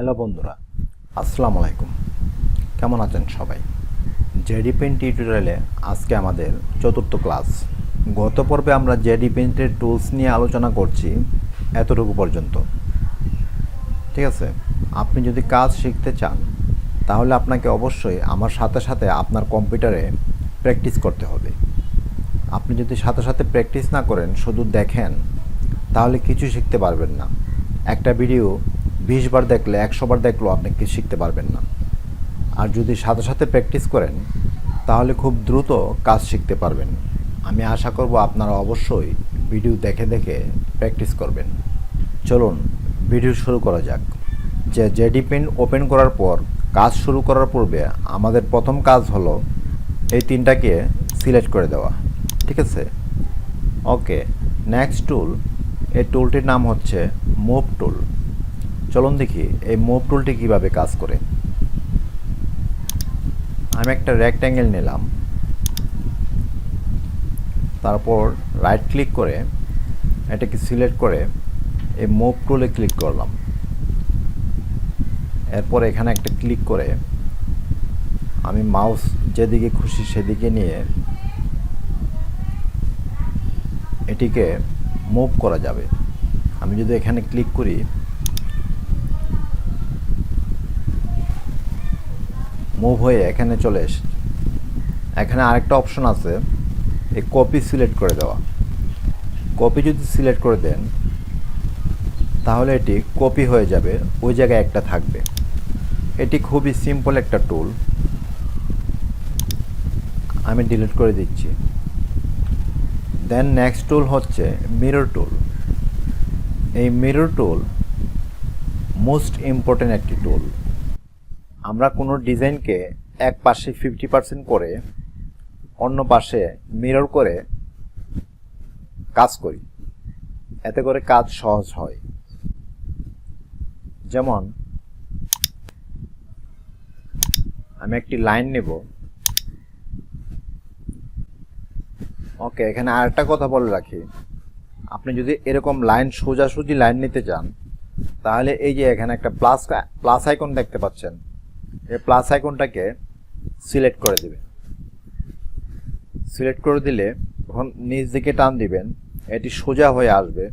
Hello বন্ধুরা, আসসালামু আলাইকুম। কেমন আছেন সবাই? জেডি পেন টিউটোরিয়ালে আজকে আমাদের চতুর্থ ক্লাস। গত পর্বে আমরা জেডি পেন্টের টুলস নিয়ে আলোচনা করছি এতটুকু পর্যন্ত। ঠিক আছে? আপনি যদি কাজ শিখতে চান, তাহলে আপনাকে অবশ্যই আমার সাথে সাথে আপনার কম্পিউটারে প্র্যাকটিস করতে হবে। আপনি যদি সাথে সাথে প্র্যাকটিস না করেন, শুধু দেখেন, তাহলে কিছু শিখতে পারবেন না। একটা ভিডিও বিশ বার দেখলে, একশো বার দেখলেও আপনি কিছু শিখতে পারবেন না। আর যদি সাথে সাথে প্র্যাকটিস করেন, তাহলে খুব দ্রুত কাজ শিখতে পারবেন। আমি আশা করব আপনারা অবশ্যই ভিডিও দেখে দেখে প্র্যাকটিস করবেন। চলুন ভিডিও শুরু করা যাক। যে জেডি পেন ওপেন করার পর, কাজ শুরু করার পূর্বে আমাদের প্রথম কাজ হলো এই তিনটাকে সিলেক্ট করে দেওয়া। ঠিক আছে? ওকে নেক্সট টুল এই টুলটির নাম হচ্ছে মুভ টুল চলুন দেখি এই মুভ টুলটি কীভাবে কাজ করে। আমি একটা রেক্ট্যাঙ্গেল নিলাম। তারপর রাইট ক্লিক করে এটাকে সিলেক্ট করে এই মুভ টুলে ক্লিক করলাম। এরপর এখানে একটা ক্লিক করে আমি মাউস যেদিকে খুশি সেদিকে নিয়ে এটিকে মুভ করা যাবে। আমি যদি এখানে ক্লিক করি মুভ হয়ে এখানে চলে এসে, এখানে আরেকটা অপশন আছে, এই কপি সিলেক্ট করে দেওয়া। কপি যদি সিলেক্ট করে দেন, তাহলে এটি কপি হয়ে যাবে, ওই জায়গায় একটা থাকবে। এটি খুবই সিম্পল একটা টুল আমি ডিলিট করে দিচ্ছি। দেন নেক্সট টুল হচ্ছে মিরর টুল এই মিরর টুল মোস্ট ইম্পর্টেন্ট একটি টুল আমরা কোনো ডিজাইনকে এক পাশে ফিফটি পার্সেন্ট করে অন্য পাশে মিরর করে কাজ করি। এতে করে কাজ সহজ হয়। যেমন, আমি একটি লাইন নেব। ওকে, এখানে আরেকটা কথা বলে রাখি। আপনি যদি এরকম লাইন সোজাসুজি লাইন নিতে চান, তাহলে এই যে এখানে একটা প্লাস প্লাস আইকন দেখতে পাচ্ছেন এই প্লাস আইকনটাকে সিলেক্ট করে দিবেন সিলেক্ট করে দিলে তখন নিচ দিকে টান দিবেন, এটি সোজা হয়ে আসবে।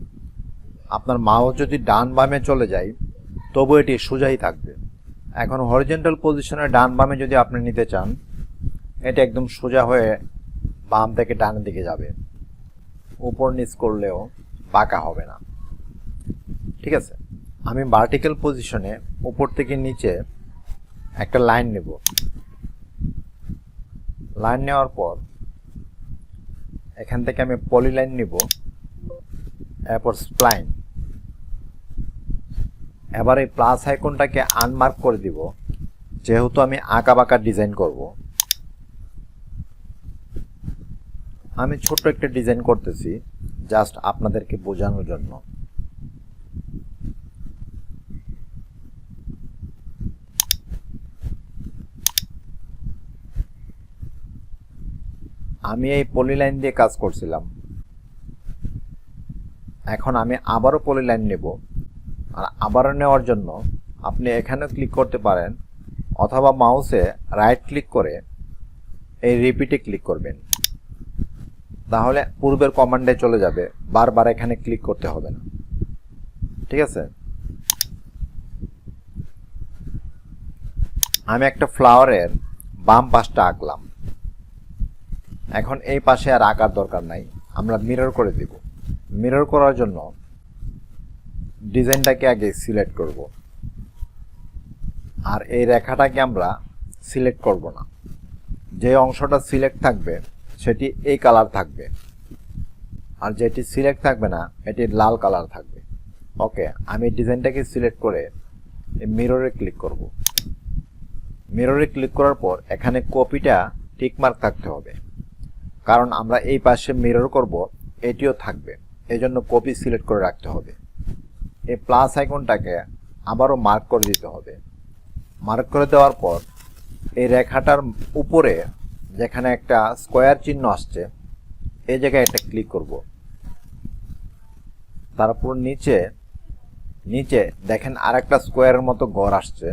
আপনার মাউস যদি ডান বামে চলে যায়, তবু এটি সোজাই থাকবে। এখন হরিজেন্টাল পজিশনে ডান বামে যদি আপনি নিতে চান, এটা একদম সোজা হয়ে বাম থেকে ডান দিকে যাবে। উপর নিচ করলেও বাঁকা হবে না। ঠিক আছে? আমি ভার্টিক্যাল পজিশনে উপর থেকে নিচে একটা লাইন নেব। লাইন নেওয়ার পর এখান থেকে আমি পলি লাইন নিব, এরপর স্প্লাইন এবার এই প্লাস আইকনটাকে আনমার্ক করে দিব, যেহেতু আমি আঁকা বাঁকা ডিজাইন করব। আমি ছোট্ট একটা ডিজাইন করতেছি জাস্ট আপনাদেরকে বোঝানোর জন্য। আমি এই পলি লাইন দিয়ে কাজ করছিলাম। এখন আমি আবারও পলি লাইন নেব আর আবারও নেওয়ার জন্য আপনি এখানেও ক্লিক করতে পারেন অথবা মাউসে রাইট ক্লিক করে এই রিপিটে ক্লিক করবেন। তাহলে পূর্বের কমান্ডে চলে যাবে, বারবার এখানে ক্লিক করতে হবে না। ঠিক আছে? আমি একটা ফ্লাওয়ারের বাম পাশটা আঁকলাম। এখন এই পাশে আর আঁকার দরকার নাই। আমরা মিরর করে দিব। মিরর করার জন্য ডিজাইনটাকে আগে সিলেক্ট করব। আর এই রেখাটাকে আমরা সিলেক্ট করব না। যে অংশটা সিলেক্ট থাকবে, সেটি এই কালার থাকবে। আর যেটি সিলেক্ট থাকবে না, এটি লাল কালার থাকবে। ওকে আমি ডিজাইনটাকে সিলেক্ট করে মিররে ক্লিক করব। মিররে ক্লিক করার পর এখানে কপিটা টিকমার্ক থাকতে হবে। কারণ আমরা এই পাশে মিরর করব, এটিও থাকবে। এই জন্য কপি সিলেক্ট করে রাখতে হবে। এই প্লাস আইকনটাকে আবারও মার্ক করে দিতে হবে। মার্ক করে দেওয়ার পর, এই রেখাটার উপরে যেখানে একটা স্কোয়ার চিহ্ন আসছে, এই জায়গায় একটা ক্লিক করব। তারপর নিচে নিচে দেখেন আরেকটা স্কোয়ারের মতো ঘর আসছে।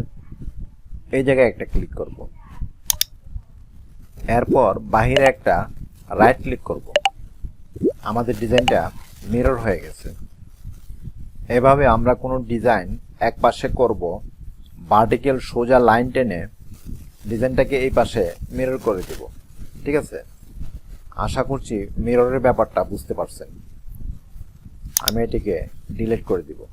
এই জায়গায় একটা ক্লিক করব। এরপর বাহিরে একটা রাইট ক্লিক করব। আমাদের ডিজাইনটা মিরর হয়ে গেছে। এভাবে আমরা কোনো ডিজাইন এক পাশে করব ভার্টিক্যাল সোজা লাইন টেনে ডিজাইনটাকে এই পাশে মিরর করে দেব। ঠিক আছে? আশা করছি মিররের ব্যাপারটা বুঝতে পারছেন। আমি এটিকে ডিলিট করে দিব।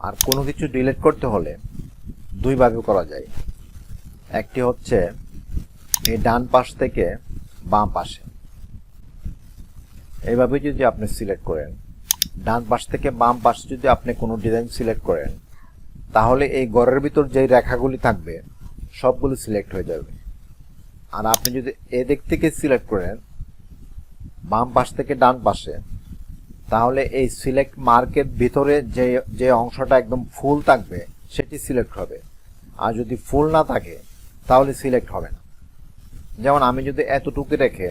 আর কোনো কিছু ডিলিট করতে হলে দুইভাবে করা যায়। একটি হচ্ছে এই ডান পাশ থেকে বাম পাশে। এইভাবে যদি আপনি সিলেক্ট করেন, ডান পাশ থেকে বাম পাশে যদি আপনি কোনো ডিজাইন সিলেক্ট করেন, তাহলে এই ঘরের ভিতর যে রেখাগুলি থাকবে, সবগুলো সিলেক্ট হয়ে যাবে। আর আপনি যদি এদিক থেকে সিলেক্ট করেন, বাম পাশ থেকে ডান পাশে, তাহলে এই সিলেক্ট মার্কের ভিতরে যে যে অংশটা একদম ফুল থাকবে, সেটি সিলেক্ট হবে। আর যদি ফুল না থাকে, তাহলে সিলেক্ট হবে না। যেমন আমি যদি এতটুকু রেখে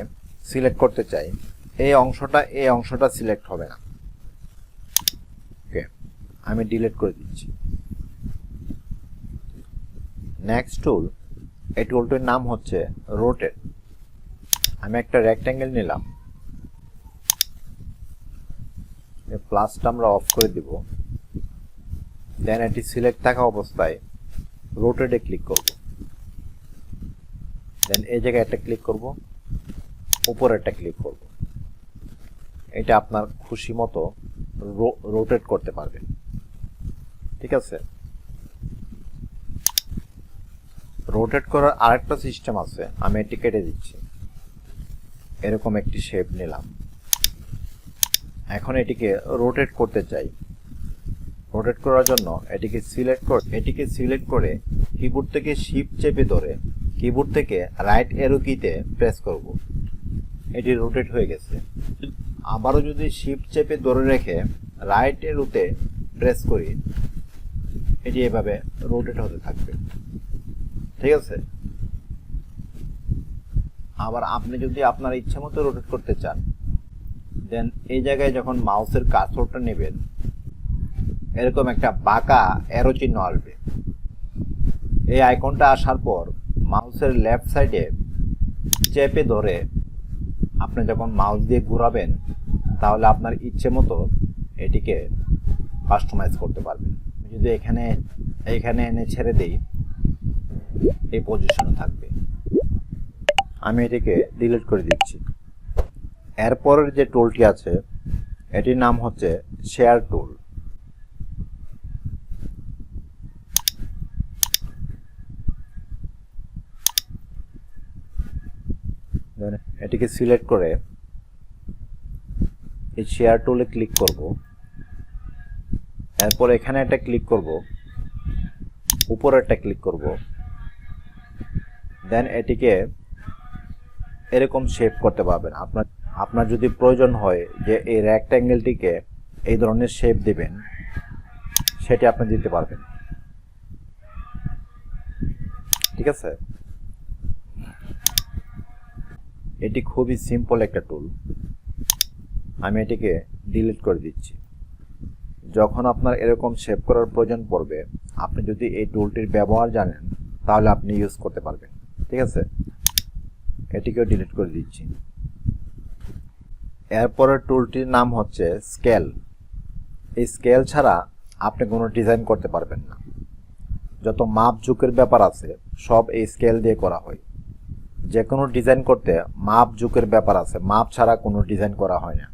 সিলেক্ট করতে চাই, এই অংশটা এই অংশটা সিলেক্ট হবে না। ওকে, আমি ডিলিট করে দিচ্ছি। নেক্সট টুল, এই টুলটির নাম হচ্ছে রোটেট। আমি একটা রেক্ট্যাঙ্গেল নিলাম। প্লাসটা আমরা অফ করে দিব। দেন এটি সিলেক্ট থাকা অবস্থায় রোটেটে ক্লিক করব। দেন এই জায়গায় একটা ক্লিক করব। উপরে একটা ক্লিক করব। এটা আপনার খুশি মতো রোটেট করতে পারবেন ঠিক আছে? রোটেট করার আরেকটা সিস্টেম আছে, আমি এটি কেটে দিচ্ছি। এরকম একটি শেপ নিলাম। এখন এটিকে রোটেট করতে চাই। রোটেট করার জন্য এটিকে সিলেক্ট করে, এটিকে সিলেক্ট করে কিবোর্ড থেকে শিপ চেপে ধরে কিবোর্ড থেকে রাইট এরো কিতে প্রেস করব। এটি রোটেট হয়ে গেছে। আবারও যদি শিপ চেপে ধরে রেখে রাইট এরোতে প্রেস করি, এটি এভাবে রোটেট হতে থাকবে। ঠিক আছে? আবার আপনি যদি আপনার ইচ্ছে মতো রোটেট করতে চান দেন এই জায়গায় যখন মাউসের কার্সরটা নেবেন, এরকম একটা বাঁকা অ্যারো চিহ্ন আসবে। এই আইকনটা আসার পর মাউসের লেফট সাইডে চেপে ধরে আপনি যখন মাউস দিয়ে ঘুরাবেন, তাহলে আপনার ইচ্ছে মতো এটিকে কাস্টমাইজ করতে পারবেন। যদি এখানে এখানে এনে ছেড়ে দিই, এই পজিশনে থাকবে। আমি এটিকে ডিলিট করে দিচ্ছি। এরপরের যে টুলটি আছে, এটির নাম হচ্ছে শেয়ার টুল এটিকে সিলেক্ট করে এই শেয়ার টুলে ক্লিক করব। এরপর এখানে একটা ক্লিক করব। উপরে একটা ক্লিক করব। দেন এটিকে এরকম শেপ করতে পারবেন। আপনার আপনার যদি প্রয়োজন হয় যে এই রেক্ট্যাঙ্গেলটিকে এই ধরনের শেপ দিবেন, সেটি আপনি দিতে পারবেন। ঠিক আছে? এটি খুবই সিম্পল একটা টুল আমি এটিকে ডিলিট করে দিচ্ছি। যখন আপনার এরকম শেপ করার প্রয়োজন পড়বে, আপনি যদি এই টুলটির ব্যবহার জানেন, তাহলে আপনি ইউজ করতে পারবেন। ঠিক আছে? এটিকেও ডিলিট করে দিচ্ছি। এরপরের টুলটির নাম হচ্ছে স্কেল এই স্কেল ছাড়া আপনি কোনো ডিজাইন করতে পারবেন না। যত মাপ ঝুঁকের ব্যাপার আছে, সব এই স্কেল দিয়ে করা হয়। যে কোনো ডিজাইন করতে মাপ ঝুঁকের ব্যাপার আছে। মাপ ছাড়া কোনো ডিজাইন করা হয় না।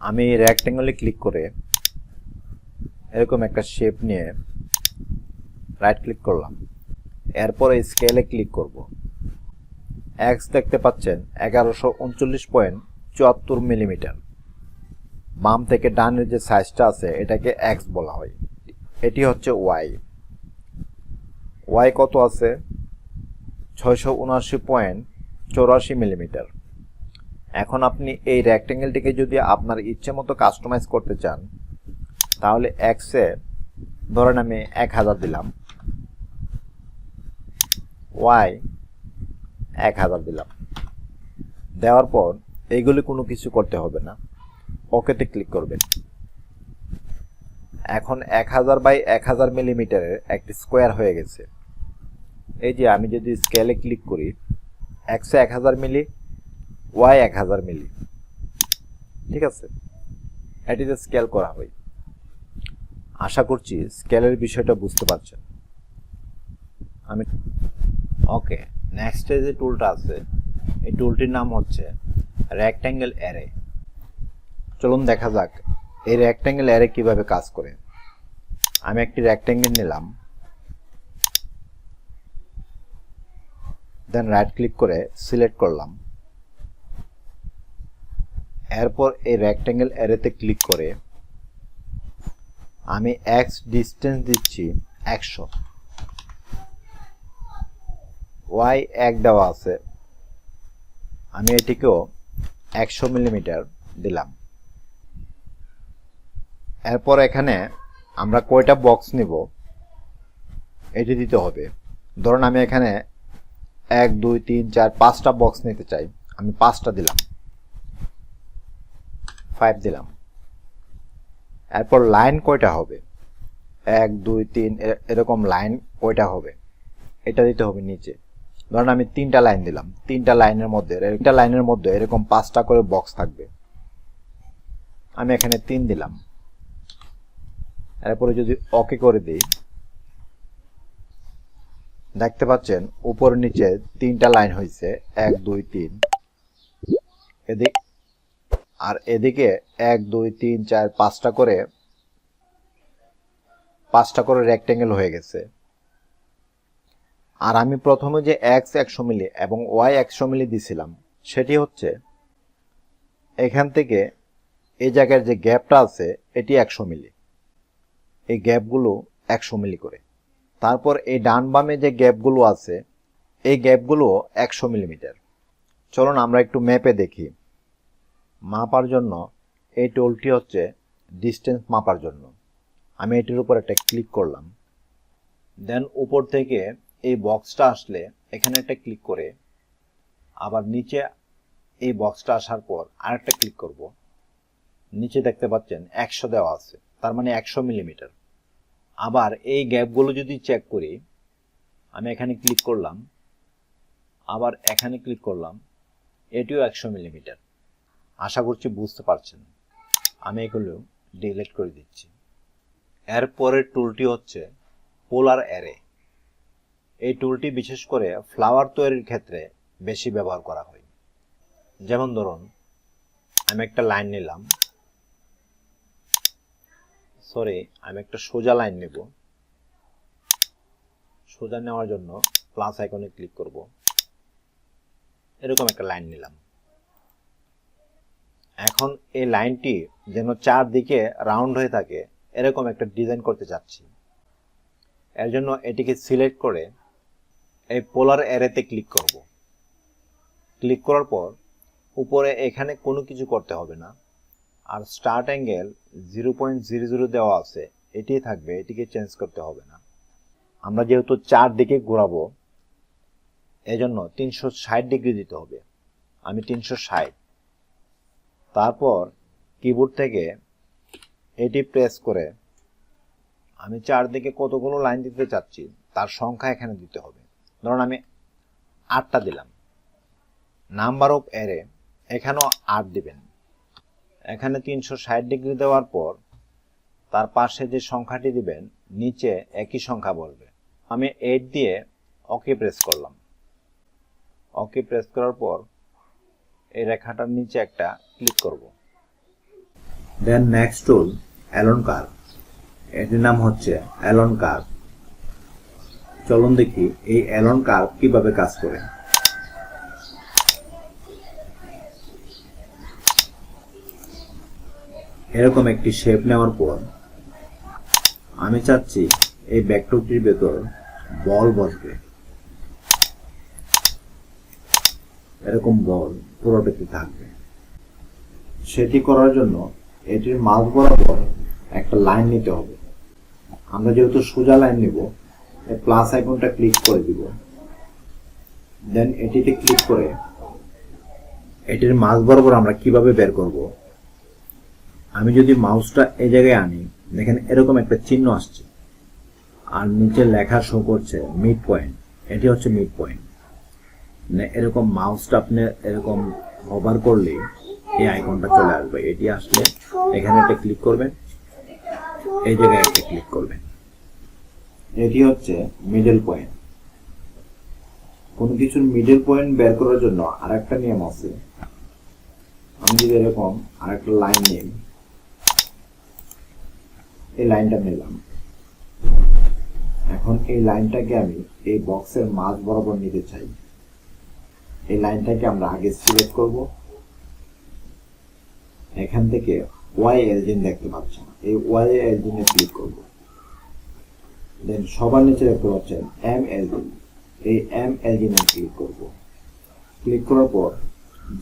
আমি রেক্টেঙ্গলে ক্লিক করে এরকম একটা শেপ নিয়ে রাইট ক্লিক করলাম। এরপরে স্কেলে ক্লিক করব। এক্স দেখতে পাচ্ছেন এগারোশো উনচল্লিশ পয়েন্ট চুয়াত্তর মিলিমিটার। বাম থেকে ডানের যে সাইজটা আছে, এটাকে এক্স বলা হয়। এটি হচ্ছে ওয়াই ওয়াই কত আছে? ছয়শো উনআশি পয়েন্ট চৌরাশি মিলিমিটার। এখন আপনি এই রেক্টেঙ্গেলটিকে যদি আপনার ইচ্ছে মতো কাস্টমাইজ করতে চান, তাহলে এক্সে ধরেন আমি এক হাজার দিলাম। ওয়াই এক হাজার দিলাম। দেওয়ার পর এইগুলি কোনো কিছু করতে হবে না। ওকেতে ক্লিক করবেন। এখন এক হাজার বাই এক হাজার মিলিমিটারের একটি স্কোয়ার হয়ে গেছে। এই যে আমি যদি স্কেলে ক্লিক করি, একশো এক হাজার মিলি, ওয়াই এক হাজার মিলি। ঠিক আছে? এটিতে স্কেল করা হয়। আশা করছি স্কেলের বিষয়টা বুঝতে পারছেন। আমি ওকে নেক্সট যে টুলটা আছে, এই টুলটির নাম হচ্ছে রেক্ট্যাঙ্গেল অ্যারে চলুন দেখা যাক, এই রেক্ট্যাঙ্গেল অ্যারে কীভাবে কাজ করে। আমি একটি রেক্ট্যাঙ্গেল নিলাম। দেন রাইট ক্লিক করে সিলেক্ট করলাম। এরপর এই রেক্ট্যাঙ্গেল অ্যারেতে ক্লিক করে আমি এক্স ডিস্টেন্স দিচ্ছি একশো। ওয়াই এক দেওয়া আছে। আমি এটিকেও একশো মিলিমিটার দিলাম। এরপর এখানে আমরা কয়টা বক্স নিব? এটি দিতে হবে। ধরুন আমি এখানে এক, দুই, তিন, চার, পাঁচটা বক্স নিতে চাই। আমি পাঁচটা দিলাম। ফাইভ দিলাম। এরপর লাইন কয়টা হবে? এক, দুই, তিন এরকম লাইন কয়টা হবে? এটা দিতে হবে নিচে। ধরুন আমি তিনটা লাইন দিলাম। তিনটা লাইনের মধ্যে, একটা লাইনের মধ্যে এরকম পাঁচটা করে বক্স থাকবে। আমি এখানে তিন দিলাম। এরপরে যদি ওকে করে দিই দেখতে পাচ্ছেন, উপর নিচে তিনটা লাইন হয়েছে এক, দুই, তিন। এদিক আর এদিকে এক, দুই, তিন, চার, পাঁচটা করে পাঁচটা করে রেক্টেঙ্গেল হয়ে গেছে। আর আমি প্রথমে যে এক্স একশো মিলি এবং ওয়াই একশো মিলি দিছিলাম, সেটি হচ্ছে এখান থেকে এই জায়গার যে গ্যাপটা আছে, এটি একশো মিলি। এই গ্যাপগুলো একশো মিলি করে। তারপর এই ডান বামে যে গ্যাপগুলো আছে, এই গ্যাপগুলো একশো মিলিমিটার। চলুন আমরা একটু ম্যাপে দেখি। মাপার জন্য এই টোলটি হচ্ছে ডিস্টেন্স মাপার জন্য। আমি এটির উপর একটা ক্লিক করলাম। দেন উপর থেকে এই বক্সটা আসলে এখানে একটা ক্লিক করে আবার নিচে এই বক্সটা আসার পর আরেকটা ক্লিক করব। নিচে দেখতে পাচ্ছেন একশো দেওয়া আছে। তার মানে একশো মিলিমিটার। আবার এই গ্যাপগুলো যদি চেক করি, আমি এখানে ক্লিক করলাম, আবার এখানে ক্লিক করলাম, এটিও একশো মিলিমিটার আশা করছি বুঝতে পারছেন। আমি এগুলো ডিলিট করে দিচ্ছি। এরপরের টুলটি হচ্ছে পোলার অ্যারে এই টুলটি বিশেষ করে ফ্লাওয়ার তৈরির ক্ষেত্রে বেশি ব্যবহার করা হয়। যেমন ধরুন, আমি একটা লাইন নিলাম। সরি আমি একটা সোজা লাইন নেব। সোজা নেওয়ার জন্য প্লাস আইকনে ক্লিক করব। এরকম একটা লাইন নিলাম। এখন এই লাইনটি যেন চারদিকে রাউন্ড হয়ে থাকে, এরকম একটা ডিজাইন করতে চাচ্ছি। এর জন্য এটিকে সিলেক্ট করে এই পোলার অ্যারেতে ক্লিক করব। ক্লিক করার পর উপরে এখানে কোনো কিছু করতে হবে না। আর start angle zero point zero zero দেওয়া আছে, এটিই থাকবে, এটিকে চেঞ্জ করতে হবে না। আমরা যেহেতু চার দিকে ঘোরাবো, এজন্য তিনশো ষাট ডিগ্রি দিতে হবে। আমি তিনশো ষাট। তারপর কিবোর্ড থেকে এটি প্রেস করে আমি চারদিকে কতগুলো লাইন দিতে চাচ্ছি, তার সংখ্যা এখানে দিতে হবে। ধরুন আমি আটটা দিলাম। নাম্বার অফ অ্যারে এখানেও আট দিবেন। এখানে তিনশো ষাট ডিগ্রি দেওয়ার পর তার পাশে যে সংখ্যাটি দিবেন, নিচে একই সংখ্যা বলবে। আমি এইট দিয়ে ওকে প্রেস করলাম। ওকে প্রেস করার পর এই রেখাটার নিচে একটা ক্লিক করব। দেন নেক্সট টুল অ্যালন কার এটির নাম হচ্ছে অ্যালন কার চলুন দেখি এই অ্যালন কার কীভাবে কাজ করে। এরকম একটি শেপ নেওয়ার পর আমি চাচ্ছি এই ব্যাকটুকটির ভেতর বল বসবে। এরকম বল পুরোটাতে থাকবে। সেটি করার জন্য এটির মাঝ বরাবর একটা লাইন নিতে হবে। আমরা যেহেতু সোজা লাইন নিব প্লাস আইকনটা ক্লিক করে দিব। দেন এটিতে ক্লিক করে এটির মাঝ বরাবর আমরা কীভাবে বের করব? আমি যদি মাউসটা এই জায়গায় আনি, দেখেন এরকম একটা চিহ্ন আসছে। আর নিচে লেখা শো করছে মিড পয়েন্ট এটি হচ্ছে মিড পয়েন্ট মানে এরকম মাউসটা আপনি এরকম হোভার করলে এই আইকনটা চলে আসবে। এটি আসলে এখানে একটা ক্লিক করবেন, এই জায়গায় একটা ক্লিক করবেন। এটি হচ্ছে মিডল পয়েন্ট কোনো কিছুর মিডল পয়েন্ট বের করার জন্য আরেকটা নিয়ম আছে। আমি যদি এরকম আরেকটা লাইন নিই এই লাইনটা নিলাম। এখন এই লাইনটাকে আমি এই বক্সের মাঝ বরাবর নিতে চাই। এই লাইনটাকে আমরা আগে সিলেক্ট করব। এখান থেকে ওয়াই এলজিন দেখতে পাচ্ছেন। এই ওয়াই এলজিনে ক্লিক করব। দেন সবার নিচে দেখতে পাচ্ছেন এম এলজিন এই এম এলজিনে ক্লিক করব। ক্লিক করার পর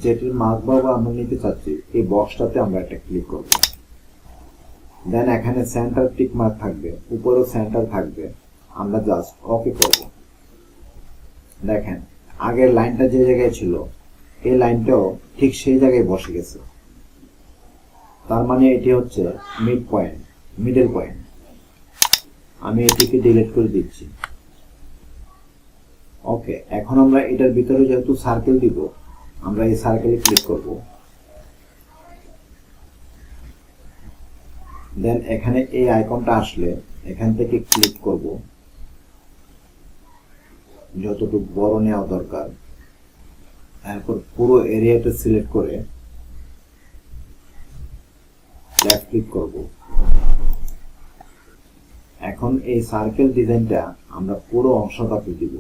যেটির মাঝ বরাবর আমরা নিতে চাচ্ছি, এই বক্সটাতে আমরা একটা ক্লিক করব। দেন এখানে সেন্টার টিক মার্ক থাকবে, উপরেও সেন্টার থাকবে। আমরা জাস্ট ওকে করব। দেখেন, আগের লাইনটা যে জায়গায় ছিল, এই লাইনটাও ঠিক সেই জায়গায় বসে গেছে। তার মানে এটি হচ্ছে মিড পয়েন্ট মিডল পয়েন্ট আমি এটিকে ডিলিট করে দিচ্ছি। ওকে এখন আমরা এটার ভিতরে যেহেতু সার্কেল দিব, আমরা এই সার্কেলে ক্লিক করব। দেন এখানে এই আইকনটা আসলে এখান থেকে ক্লিক করব। যতটুকু বড় নেওয়া দরকার। তারপর পুরো এরিয়াটা সিলেক্ট করে লেফট ক্লিক করব। এখন এই সার্কেল ডিজাইনটা আমরা পুরো অংশটাকে দিব।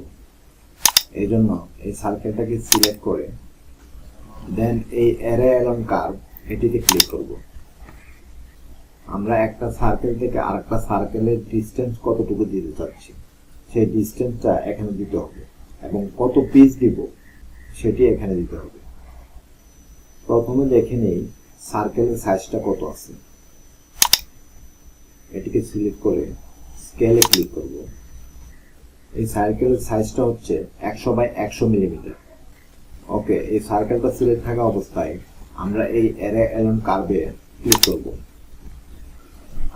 এই জন্য এই সার্কেলটাকে সিলেক্ট করে দেন এই এরে এলন কার্ভ এটিতে ক্লিক করব। আমরা একটা সার্কেল থেকে আরেকটা সার্কেলের ডিস্টেন্স কতটুকু দিতে চাচ্ছি? সেই ডিস্টেন্সটা এখানে দিতে হবে। এবং কত পিস দিব, সেটি এখানে দিতে হবে। প্রথমে দেখে নেই সার্কেলের সাইজটা কত আছে। এটিকে সিলেক্ট করে স্কেলে ক্লিক করব। এই সার্কেলের সাইজটা হচ্ছে একশো বাই একশো মিলিমিটার ওকে এই সার্কেলটা সিলেক্ট থাকা অবস্থায় আমরা এই এরে এলন কার্ভে ক্লিক করব।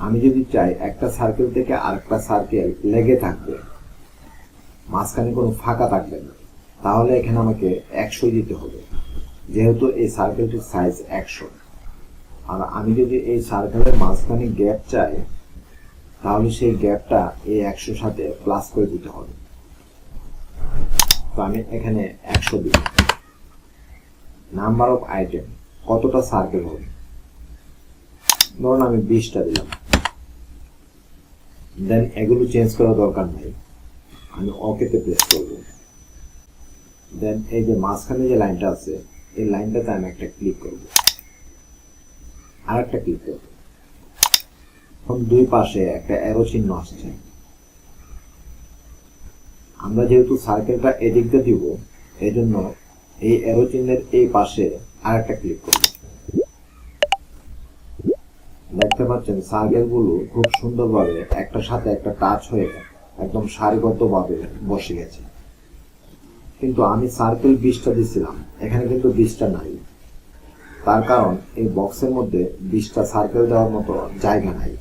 আমি যদি চাই একটা সার্কেল থেকে আরেকটা সার্কেল লেগে থাকবে, মাঝখানে কোনো ফাঁকা থাকবে না, তাহলে এখানে আমাকে একশো দিতে হবে। যেহেতু এই সার্কেলটির সাইজ একশো। আর আমি যদি এই সার্কেলের মাঝখানে গ্যাপ চাই, তাহলে সেই গ্যাপটা এই একশোর সাথে প্লাস করে দিতে হবে। তো আমি এখানে একশো দিব নাম্বার অফ আইটেম কতটা সার্কেল হবে? ধরুন আমি বিশটা দিলাম। দেন এগুলো চেঞ্জ করার দরকার নাই। আমি ওকেতে প্রেস করব। দেন এই যে মাঝখানে যে লাইনটা আছে, এই লাইনটাতে আমি একটা ক্লিক করব। আর একটা ক্লিক করব। এখন দুই পাশে একটা অ্যারো চিহ্ন আসছে। আমরা যেহেতু সার্কেলটা এদিকটা দিব এই জন্য এই অ্যারো চিহ্নের এই পাশে আর একটা ক্লিক করব। দেখতে পাচ্ছেন সার্কেলগুলো খুব সুন্দরভাবে একটা সাথে একটা টাচ হয়ে একদম সারিবদ্ধভাবে বসে গেছে। কিন্তু আমি সার্কেল বিশটা দিছিলাম, এখানে কিন্তু বিশটা নাই। তার কারণ এই বক্সের মধ্যে বিশটা সার্কেল দেওয়ার মতো জায়গা নাই।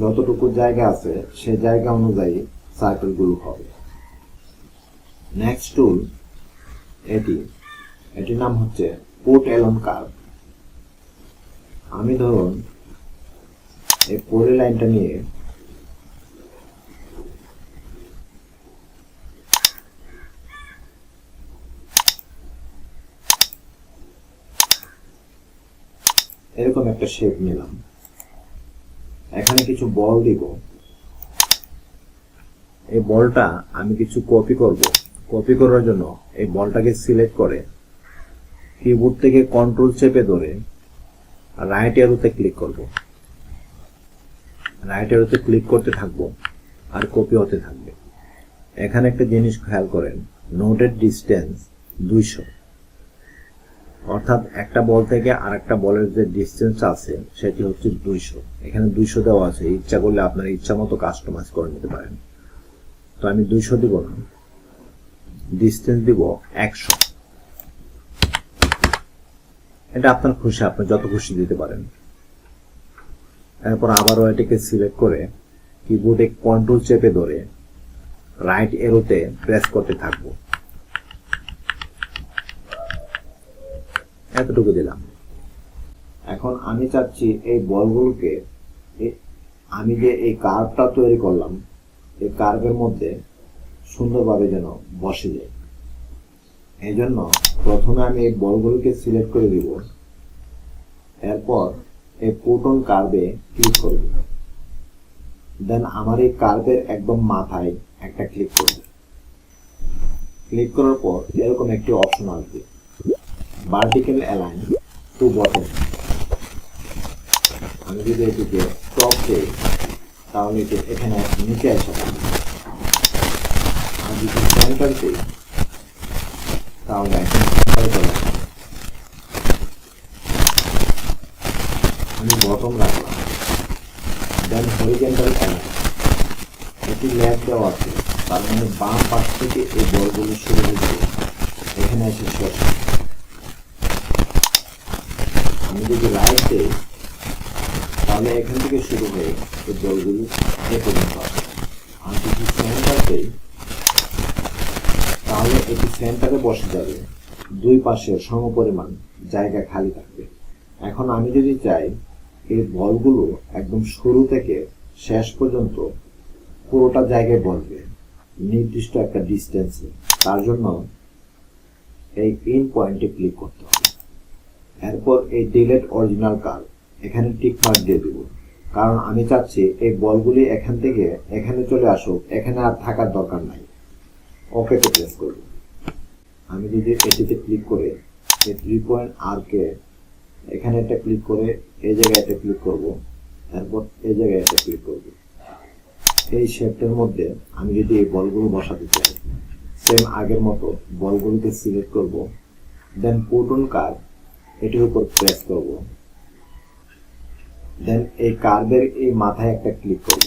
যতটুকু জায়গা আছে সে জায়গা অনুযায়ী সার্কেলগুলো হবে। নেক্সট টুল এটি। এটির নাম হচ্ছে পোর্ট এলন কার্ভ আমি ধরুন এই পরে লাইনটা নিয়ে এরকম একটা শেপ নিলাম। এখানে কিছু বল দিব। এই বলটা আমি কিছু কপি করব। কপি করার জন্য এই বলটাকে সিলেক্ট করে কিবোর্ড থেকে কন্ট্রোল চেপে ধরে রাইট এরোতে ক্লিক করব। রাইট এরোতে ক্লিক করতে থাকব আর কপি হতে থাকবে। এখানে একটা জিনিস খেয়াল করেন নোটের ডিস্টেন্স দুইশো। অর্থাৎ একটা বল থেকে আরেকটা বলের যে ডিস্টেন্স আছে, সেটি হচ্ছে দুইশো। এখানে দুইশো দেওয়া আছে, ইচ্ছা করলে আপনার ইচ্ছা মতো কাস্টমাইজ করে নিতে পারেন। তো আমি দুইশো দিব না ডিস্টেন্স দিব একশো। এটা আপনার খুশি, আপনি যত খুশি দিতে পারেন। এরপর আবারও এটিকে সিলেক্ট করে কিবোর্ডে কন্ট্রোল চেপে ধরে রাইট এরোতে প্রেস করতে থাকব। এতটুকু দিলাম। এখন আমি চাচ্ছি এই বলগুলোকে আমি যে এই কার্ভটা তৈরি করলাম, এই কার্ভের মধ্যে সুন্দরভাবে যেন বসে যায়। এই জন্য প্রথমে আমি এই বলগুলোকে সিলেক্ট করে দিব। এরপর এই পোটন কার্ভে ক্লিক করব। দেন আমার এই কার্ভের একদম মাথায় একটা ক্লিক করব। ক্লিক করার পর এরকম একটি অপশন আসবে। ভার্টিক্যাল অ্যালাইন টু বটম আমি যদি এটিকে টপ দেই, তাহলে এটি এখানে নিচে আসা আর যদি সেন্টার দিই তাহলে আমি বটম রাখলাম। দেন হরিজেন্টাল অ্যালাইন এটি ল্যাব দেওয়া আছে। তার মানে বাম পাশ থেকে এই বলগুলো শুরু হয়েছে এখানে এসে শেষ। আমি যদি রাইট দেই তাহলে এখান থেকে শুরু হয়ে এই বলগুলো এ পর্যন্ত আসবে। আর যদি সেন্টার দেই এটি সেন্টারে বসে যাবে। দুই পাশে সমপরিমাণ জায়গা খালি থাকবে। এখন আমি যদি চাই, এই বলগুলো একদম শুরু থেকে শেষ পর্যন্ত পুরোটা জায়গায় বসবে। নির্দিষ্ট একটা ডিস্টেন্সে তার জন্য এই ইন পয়েন্টে ক্লিক করতে হবে। এরপর এই ডিলেট অরিজিনাল কার্ভ এখানে টিক মার্ক দিয়ে দেব। কারণ আমি চাচ্ছি এই বলগুলি এখান থেকে এখানে চলে আসুক। এখানে আর থাকার দরকার নাই। ওকেতে প্রেস করব আমি যদি এটিতে ক্লিক করে এই থ্রি পয়েন্ট আরকে এখানে একটা ক্লিক করে এই জায়গায় একটা ক্লিক করব, তারপর এই জায়গায় একটা ক্লিক করব। এই শেপটার মধ্যে আমি যদি এই বলগুলো বসাতে চাই সেম আগের মতো বলগুলোকে সিলেক্ট করব দেন পোটন কার্ভ এটির উপর প্রেস করব। দেন এই কার্ভের এই মাথায় একটা ক্লিক করব।